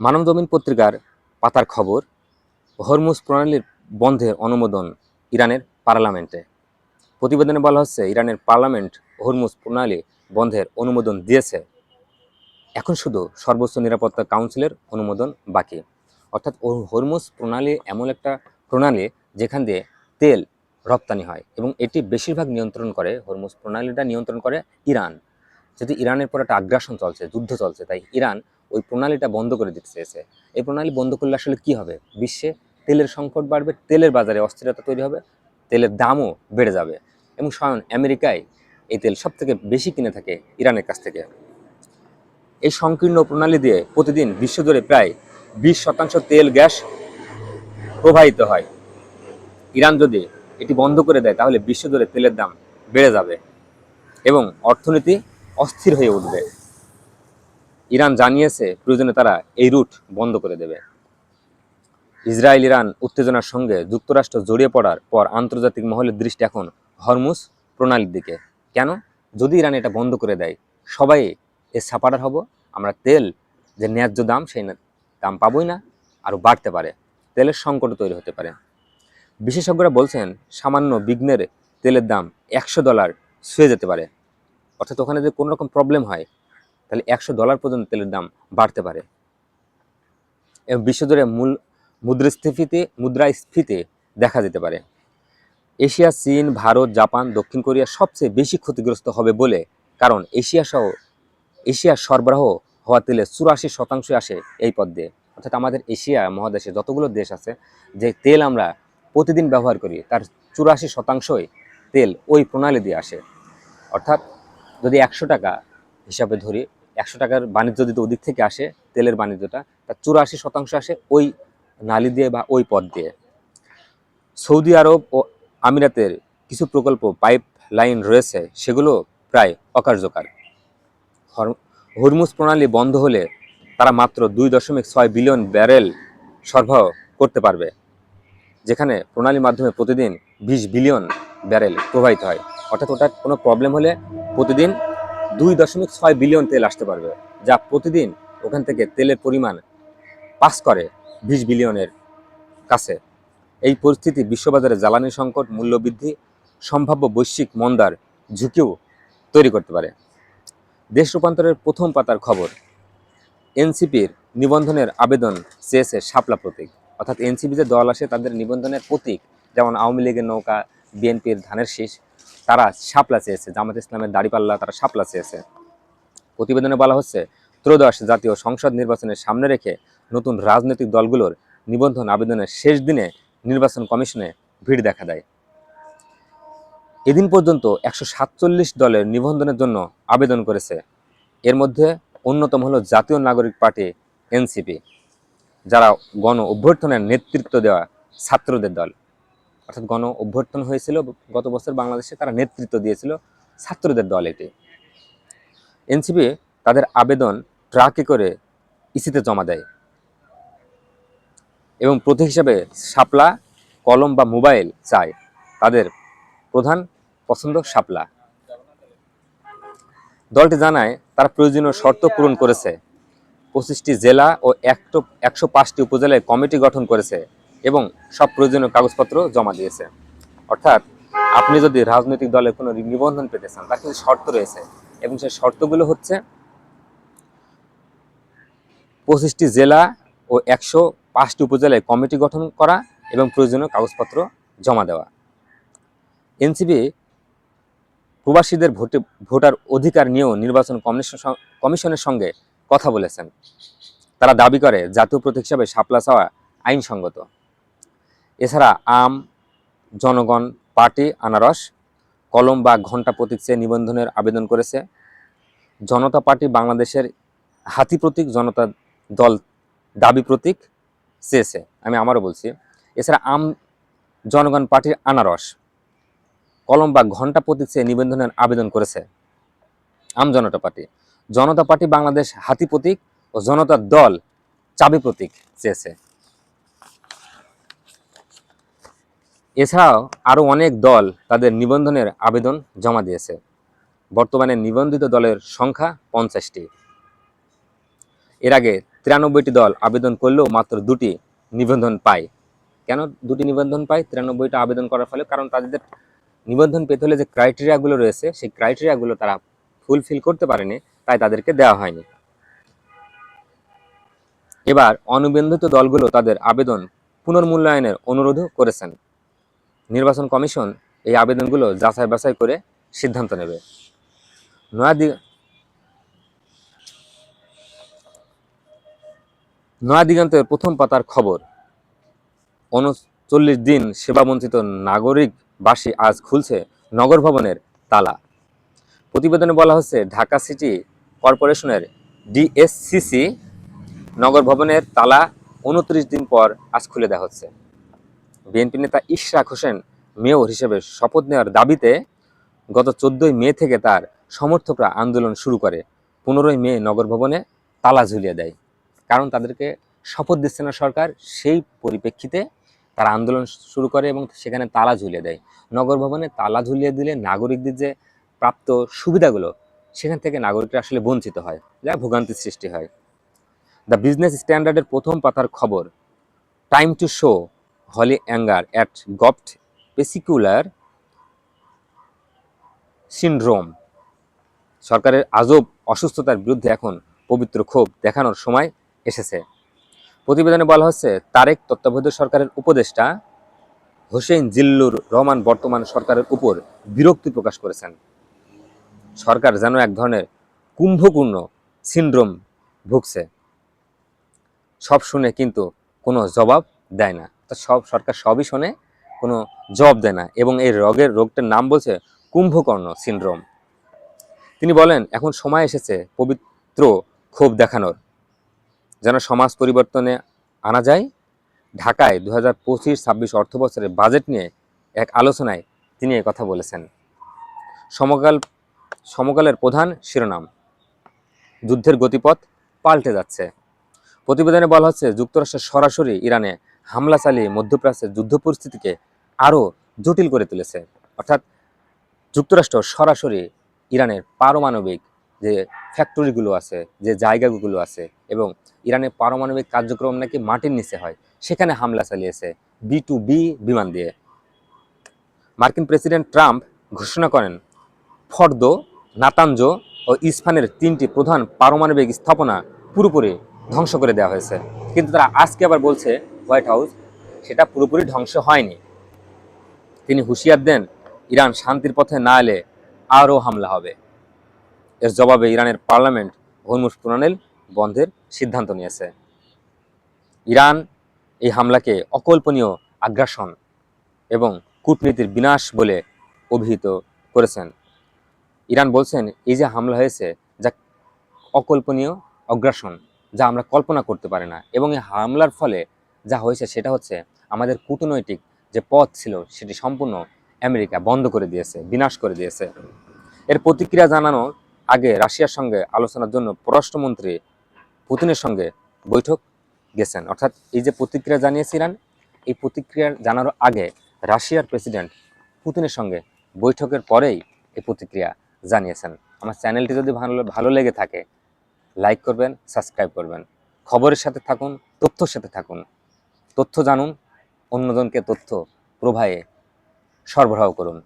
মানবজমিন পত্রিকার পাতার খবর, হরমুজ প্রণালীর বন্ধের অনুমোদন ইরানের পার্লামেন্টে। প্রতিবেদনে বলা হচ্ছে, ইরানের পার্লামেন্ট হরমুজ প্রণালী বন্ধের অনুমোদন দিয়েছে। এখন শুধু সর্বোচ্চ নিরাপত্তা কাউন্সিলের অনুমোদন বাকি। অর্থাৎ হরমুজ প্রণালী এমন একটা প্রণালী যেখান দিয়ে তেল রপ্তানি হয় এবং এটি বেশিরভাগ নিয়ন্ত্রণ করে, হরমুজ প্রণালীটা নিয়ন্ত্রণ করে ইরান। যদি ইরানের পর একটা আগ্রাসন চলছে, যুদ্ধ চলছে, তাই ইরান ওই প্রণালীটা বন্ধ করে দিতে চেয়েছে। এই প্রণালী বন্ধ করলে আসলে কি হবে? বিশ্বে তেলের সংকট বাড়বে, তেলের বাজারে অস্থিরতা তৈরি হবে, তেলের দামও বেড়ে যাবে। এবং স্বয়ং আমেরিকায় এই তেল সব থেকে বেশি কিনে থাকে ইরানের কাছ থেকে। এই সংকীর্ণ প্রণালী দিয়ে প্রতিদিন বিশ্বজুড়ে প্রায় বিশ শতাংশ তেল গ্যাস প্রবাহিত হয়। ইরান যদি এটি বন্ধ করে দেয়, তাহলে বিশ্বজুড়ে তেলের দাম বেড়ে যাবে এবং অর্থনীতি অস্থির হয়ে উঠবে। ইরান জানিয়েছে প্রয়োজনে তারা এই রুট বন্ধ করে দেবে। ইসরায়েল ইরান উত্তেজনার সঙ্গে যুক্তরাষ্ট্র জড়িয়ে পড়ার পর আন্তর্জাতিক মহলের দৃষ্টি এখন হরমুজ প্রণালীর দিকে। কেন? যদি ইরান এটা বন্ধ করে দেয়, সবাই এর সাপাটার হব। আমরা তেল যে ন্যায্য দাম, সেই দাম পাবোই না, আরও বাড়তে পারে। তেলের সংকট তৈরি হতে পারে। বিশেষজ্ঞরা বলছেন, সামান্য বিঘ্নের তেলের দাম একশো ডলার ছুঁয়ে যেতে পারে। অর্থাৎ ওখানে যদি কোনো রকম প্রবলেম হয় তাহলে একশো ডলার পর্যন্ত তেলের দাম বাড়তে পারে। এবং বিশ্বজুড়ে মূল মুদ্রাস্ফীতি মুদ্রাস্ফীতি দেখা যেতে পারে। এশিয়া, চীন, ভারত, জাপান, দক্ষিণ কোরিয়া সবচেয়ে বেশি ক্ষতিগ্রস্ত হবে বলে কারণ এশিয়া সহ এশিয়ার সরবরাহ হওয়া তেলে চুরাশি শতাংশ আসে এই পথ দিয়ে। অর্থাৎ আমাদের এশিয়া মহাদেশে যতগুলো দেশ আছে, যে তেল আমরা প্রতিদিন ব্যবহার করি, তার চুরাশি শতাংশই তেল ওই প্রণালী দিয়ে আসে। অর্থাৎ যদি একশো টাকা হিসাবে ধরি একশো টাকার বাণিজ্য যদি ওদিক থেকে আসে, তেলের বাণিজ্যটা তার চুরাশি শতাংশ আসে ওই নালি দিয়ে বা ওই পথ দিয়ে। সৌদি আরব ও আমিরাতের কিছু প্রকল্প পাইপ লাইন রয়েছে, সেগুলো প্রায় অকার্যকর। হরমুজ প্রণালী বন্ধ হলে তারা মাত্র দুই দশমিক ছয় বিলিয়ন ব্যারেল সরবরাহ করতে পারবে, যেখানে প্রণালীর মাধ্যমে প্রতিদিন বিশ বিলিয়ন ব্যারেল প্রবাহিত হয়। অর্থাৎ ওটার কোনো প্রবলেম হলে প্রতিদিন দুই দশমিক ছয় বিলিয়ন তেল আসতে পারবে, যা প্রতিদিন ওখান থেকে তেলের পরিমাণ পাস করে বিশ বিলিয়নের কাছে। এই পরিস্থিতি বিশ্ববাজারে জ্বালানি সংকট, মূল্যবৃদ্ধি, সম্ভাব্য বৈশ্বিক মন্দার ঝুঁকিও তৈরি করতে পারে। দেশ রূপান্তরের প্রথম পাতার খবর, এনসিপির নিবন্ধনের আবেদন চেয়েছে শাপলা প্রতীক। অর্থাৎ এনসিপি যে দল আসে, তাদের নিবন্ধনের প্রতীক, যেমন আওয়ামী লীগের নৌকা, বিএনপির ধানের শীষ তারা শাপলা চেয়েছে। জামাত ইসলামের দাড়িপাল্লা তারা শাপলা চেয়েছে। প্রতিবেদনে বলা হচ্ছে, ত্রয়োদশ জাতীয় সংসদ নির্বাচনের সামনে রেখে নতুন রাজনৈতিক দলগুলোর নিবন্ধন আবেদনের শেষ দিনে নির্বাচন কমিশনে ভিড় দেখা দেয়। এদিন পর্যন্ত একশো সাতচল্লিশ দলের নিবন্ধনের জন্য আবেদন করেছে। এর মধ্যে অন্যতম হলো জাতীয় নাগরিক পার্টি, এনসিপি, যারা গণ অভ্যর্থনের নেতৃত্ব দেওয়া ছাত্রদের দল। অর্থাৎ গণ অভ্যর্থন হয়েছিল, গত বছর বাংলাদেশে তারা নেতৃত্ব দিয়েছিল ছাত্রদের দল এটি। এনসিপি তাদের আবেদন ট্রাকে করে ইসিতে জমা দেয়। এবং প্রতীক হিসাবে শাপলা, কলম বা মোবাইল চায় তাদের প্রধান পছন্দ শাপলা। দলটি জানায়, তারা প্রয়োজনীয় শর্ত পূরণ করেছে। পঁচিশটি জেলা ও একশো পাঁচটি উপজেলায় কমিটি গঠন করেছে। এবং সব প্রয়োজনীয় কাগজপত্র জমা দিয়েছে। অর্থাৎ আপনি যদি রাজনৈতিক দলের কোনো নিবন্ধন পেতে চান, তার কিন্তু শর্ত রয়েছে এবং সেই শর্তগুলো হচ্ছে পঁচিশটি জেলা ও একশো পাঁচটি উপজেলায় কমিটি গঠন করা এবং প্রয়োজনীয় কাগজপত্র জমা দেওয়া। এনসিপি প্রবাসীদের ভোটে ভোটার অধিকার নিয়েও নির্বাচন কমিশন কমিশনের সঙ্গে কথা বলেছেন। তারা দাবি করে, জাতীয় প্রতীক হিসাবে শাপলা চাওয়া আইনসঙ্গত। এছাড়া আম, জনগণ পার্টি আনারস, কলম বা ঘণ্টা প্রতীক চেয়ে নিবন্ধনের আবেদন করেছে। জনতা পার্টি বাংলাদেশের হাতি প্রতীক, জনতা দল দাবি প্রতীক চেয়েছে, আমি আমারও বলছি। এছাড়া আম, জনগণ পার্টির আনারস, কলম বা ঘণ্টা প্রতীক চেয়ে নিবন্ধনের আবেদন করেছে আম জনতা পার্টি। জনতা পার্টি বাংলাদেশ হাতি প্রতীক ও জনতা দল চাবি প্রতীক চেয়েছে। এছাড়াও আরও অনেক দল তাদের নিবন্ধনের আবেদন জমা দিয়েছে। বর্তমানে নিবন্ধিত দলের সংখ্যা পঞ্চাশটি। এর আগে তিরানব্বইটি দল আবেদন করলেও মাত্র দুটি নিবন্ধন পায়। কেন দুটি নিবন্ধন পায়? তিরানব্বইটা আবেদন করার ফলে কারণ তাদের নিবন্ধন পেতে হলে যে ক্রাইটেরিয়াগুলো রয়েছে, সেই ক্রাইটেরিয়াগুলো তারা ফুলফিল করতে পারেনি, তাই তাদেরকে দেওয়া হয়নি। এবার অনুবন্ধিত দলগুলো তাদের আবেদন পুনর্মূল্যায়নের অনুরোধও করেছেন। নির্বাচন কমিশন এই আবেদনগুলো যাচাই বাছাই করে সিদ্ধান্ত নেবে। নয়াদি নয়াদিগন্তের প্রথম পাতার খবর, উনচল্লিশ দিন সেবাবঞ্চিত নাগরিকবাসী আজ খুলছে নগর ভবনের তালা। প্রতিবেদনে বলা হচ্ছে, ঢাকা সিটি কর্পোরেশনের ডিএসসিসি নগর ভবনের তালা উনত্রিশ দিন পর আজ খুলে দেওয়া হচ্ছে। বিএনপি নেতা ইশরাক হোসেন মেয়র হিসেবে শপথ নেওয়ার দাবিতে গত চোদ্দই মে থেকে তার সমর্থকরা আন্দোলন শুরু করে। পনেরোই মে নগর ভবনে তালা ঝুলিয়ে দেয়। কারণ তাদেরকে শপথ দিচ্ছে না সরকার, সেই পরিপ্রেক্ষিতে তারা আন্দোলন শুরু করে এবং সেখানে তালা ঝুলিয়ে দেয়। নগর ভবনে তালা ঝুলিয়ে দিলে নাগরিকদের যে প্রাপ্ত সুবিধাগুলো, সেখান থেকে নাগরিকরা আসলে বঞ্চিত হয়, যা ভোগান্তির সৃষ্টি হয়। দ্য বিজনেস স্ট্যান্ডার্ডের প্রথম পাতার খবর, time to show holy anger at গপ্ট পেসিকুলার সিন্ড্রোম সরকারের আজব অসুস্থতার বিরুদ্ধে এখন পবিত্র ক্ষোভ দেখানোর সময় এসেছে। প্রতিবেদনে বলা হচ্ছে, তারেক তত্ত্বাবধায়ক সরকারের উপদেষ্টা হোসেন জিল্লুর রহমান বর্তমান সরকারের উপর বিরক্তি প্রকাশ করেছেন। সরকার যেন এক ধরনের কুম্ভপূর্ণ সিনড্রোম ভুগছে। সব শুনে কিন্তু কোনো জবাব দেয় না। সব সরকার সবই শোনে, কোনো জবাব দেয় না। এবং এই রোগের রোগটার নাম বলছে কুম্ভকর্ণ সিনড্রোম। তিনি বলেন, এখন সময় এসেছে পবিত্র ক্ষোভ দেখানোর। যেন সমাজ পরিবর্তনে আনা যায়। ঢাকায় দু হাজার পঁচিশ ছাব্বিশ অর্থ বছরের বাজেট নিয়ে এক আলোচনায় তিনি কথা বলেছেন। সমকাল, সমকালের প্রধান শিরোনাম, যুদ্ধের গতিপথ পাল্টে যাচ্ছে। প্রতিবেদনে বলা হচ্ছে, যুক্তরাষ্ট্র সরাসরি ইরানে হামলা চালিয়ে মধ্যপ্রাচ্যের যুদ্ধ পরিস্থিতিকে আরও জটিল করে তুলেছে। অর্থাৎ যুক্তরাষ্ট্র সরাসরি ইরানের পারমাণবিক যে ফ্যাক্টরিগুলো আছে, যে জায়গাগুলো আছে এবং ইরানের পারমাণবিক কার্যক্রম নাকি মাটির নিচে হয়, সেখানে হামলা চালিয়েছে বি টু বি বিমান দিয়ে। মার্কিন প্রেসিডেন্ট ট্রাম্প ঘোষণা করেন, ফর্দ নাতাঞ্জ ও ইস্পানের তিনটি প্রধান পারমাণবিক স্থাপনা পুরোপুরি ধ্বংস করে দেওয়া হয়েছে। কিন্তু তারা আজকে আবার বলছে হোয়াইট হাউস, সেটা পুরোপুরি ধ্বংস হয়নি। তিনি হুঁশিয়ার দেন, ইরান শান্তির পথে না এলে আরও হামলা হবে। এর জবাবে ইরানের পার্লামেন্ট হরমুজ প্রণালীর বন্ধের সিদ্ধান্ত নিয়েছে। ইরান এই হামলাকে অকল্পনীয় আগ্রাসন এবং কূটনীতির বিনাশ বলে অভিহিত করেছেন। ইরান বলছেন, এই যে হামলা হয়েছে, যা অকল্পনীয় অগ্রাসন যা আমরা কল্পনা করতে পারি না এবং এই হামলার ফলে যা হয়েছে সেটা হচ্ছে আমাদের কূটনৈতিক যে পথ ছিল, সেটি সম্পূর্ণ আমেরিকা বন্ধ করে দিয়েছে, বিনাশ করে দিয়েছে। এর প্রতিক্রিয়া জানানো আগে রাশিয়ার সঙ্গে আলোচনার জন্য পররাষ্ট্রমন্ত্রী পুতিনের সঙ্গে বৈঠক গেছেন। অর্থাৎ এই যে প্রতিক্রিয়া জানিয়েছিলেন এই প্রতিক্রিয়া জানানোর আগে রাশিয়ার প্রেসিডেন্ট পুতিনের সঙ্গে বৈঠকের পরেই এই প্রতিক্রিয়া জানিয়েছেন। আমার চ্যানেলটি যদি ভালো ভালো লেগে থাকে, লাইক করবেন, সাবস্ক্রাইব করবেন। খবরের সাথে থাকুন, তথ্যর সাথে থাকুন। তথ্য জানুন অন্যজনকে তথ্য প্রবাহে সরবরাহ করুন।